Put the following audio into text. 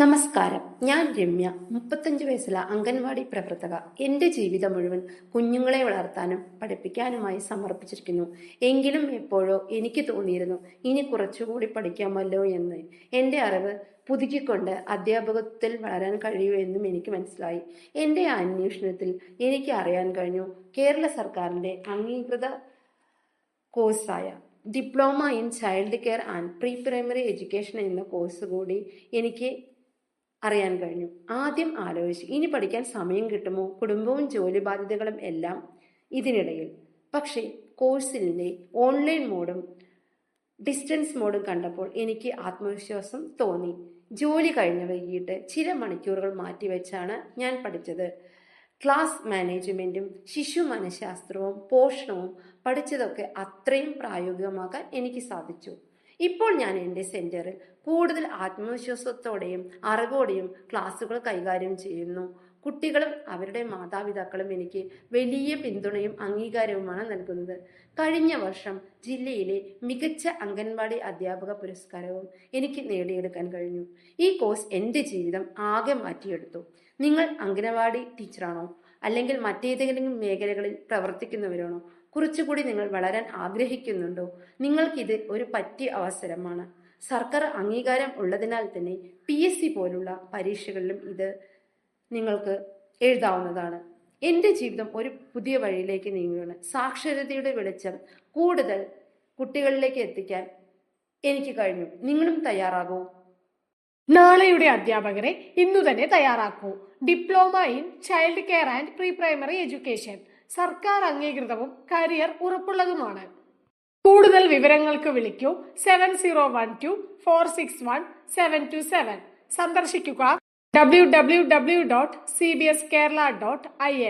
നമസ്കാരം. ഞാൻ രമ്യ മുപ്പത്തഞ്ച് വയസ്സിലെ അംഗൻവാടി പ്രവർത്തക. എന്റെ ജീവിതം മുഴുവൻ കുഞ്ഞുങ്ങളെ വളർത്താനും പഠിപ്പിക്കാനുമായി സമർപ്പിച്ചിരിക്കുന്നു. എങ്കിലും എപ്പോഴോ എനിക്ക് തോന്നിയിരുന്നു ഇനി കുറച്ചുകൂടി പഠിക്കാമല്ലോ എന്ന്. എന്റെ അറിവ് പുതുക്കിക്കൊണ്ട് അധ്യാപകത്തിൽ വളരാൻ കഴിയൂ എന്നും എനിക്ക് മനസ്സിലായി. എന്റെ അന്വേഷണത്തിൽ എനിക്ക് അറിയാൻ കഴിഞ്ഞു കേരള സർക്കാരിന്റെ അംഗീകൃത കോഴ്സായ diploma in child care and pre primary education എന്ന കോഴ്സ് കൂടി എനിക്ക് അറിയാൻ കഴിഞ്ഞു. ആദ്യം ആലോചിച്ചു ഇനി പഠിക്കാൻ സമയം കിട്ടുമോ? കുടുംബവും ജോലി ബാധ്യതകളും എല്ലാം ഇതിനിടയിൽ. പക്ഷേ കോഴ്സിന്റെ ഓൺലൈൻ മോഡും ഡിസ്റ്റൻസ് മോഡും കണ്ടപ്പോൾ എനിക്ക് ആത്മവിശ്വാസം തോന്നി. ജോലി കഴിഞ്ഞ വൈകിട്ട് ചില മണിക്കൂറുകൾ മാറ്റിവെച്ചാണ് ഞാൻ പഠിച്ചത്. ക്ലാസ് മാനേജ്മെന്റും ശിശു മനഃശാസ്ത്രവും പോഷണവും പഠിച്ചതൊക്കെ അത്രയും പ്രായോഗികമാക്കാൻ എനിക്ക് സാധിച്ചു. ഇപ്പോൾ ഞാൻ എന്റെ സെന്ററിൽ കൂടുതൽ ആത്മവിശ്വാസത്തോടെയും അറിവോടെയും ക്ലാസ്സുകൾ കൈകാര്യം ചെയ്യുന്നു. കുട്ടികളും അവരുടെ മാതാപിതാക്കളും എനിക്ക് വലിയ പിന്തുണയും അംഗീകാരവുമാണ് നൽകുന്നത്. കഴിഞ്ഞ വർഷം ജില്ലയിലെ മികച്ച അംഗൻവാടി അധ്യാപക പുരസ്കാരവും എനിക്ക് നേടിയെടുക്കാൻ കഴിഞ്ഞു. ഈ കോഴ്സ് എന്റെ ജീവിതം ആകെ മാറ്റിയെടുത്തു. നിങ്ങൾ അംഗനവാടി ടീച്ചറാണോ? അല്ലെങ്കിൽ മറ്റേതെങ്കിലും മേഖലകളിൽ പ്രവർത്തിക്കുന്നവരാണോ? കുറച്ചുകൂടി നിങ്ങൾ വളരാൻ ആഗ്രഹിക്കുന്നുണ്ടോ? നിങ്ങൾക്കിത് ഒരു പറ്റിയ അവസരമാണ്. സർക്കാർ അംഗീകാരം ഉള്ളതിനാൽ തന്നെ പി എസ് സി പോലുള്ള പരീക്ഷകളിലും ഇത് നിങ്ങൾക്ക് എഴുതാവുന്നതാണ്. എന്റെ ജീവിതം ഒരു പുതിയ വഴിയിലേക്ക് നീങ്ങുകയാണ്. സാക്ഷരതയുടെ വെളിച്ചം കൂടുതൽ കുട്ടികളിലേക്ക് എത്തിക്കാൻ എനിക്ക് കഴിഞ്ഞു. നിങ്ങളും തയ്യാറാകൂ. നാളെയുടെ അധ്യാപകരെ ഇന്നു തന്നെ തയ്യാറാക്കൂ. Diploma in child care and pre primary education. സർക്കാർ അംഗീകൃതവും കരിയർ ഉറപ്പുള്ളതുമാണ്. കൂടുതൽ വിവരങ്ങൾക്ക് വിളിക്കൂ. Seven zero one two four six one seven two seven സന്ദർശിക്കുക. W W W dot C B S Kerala dot I N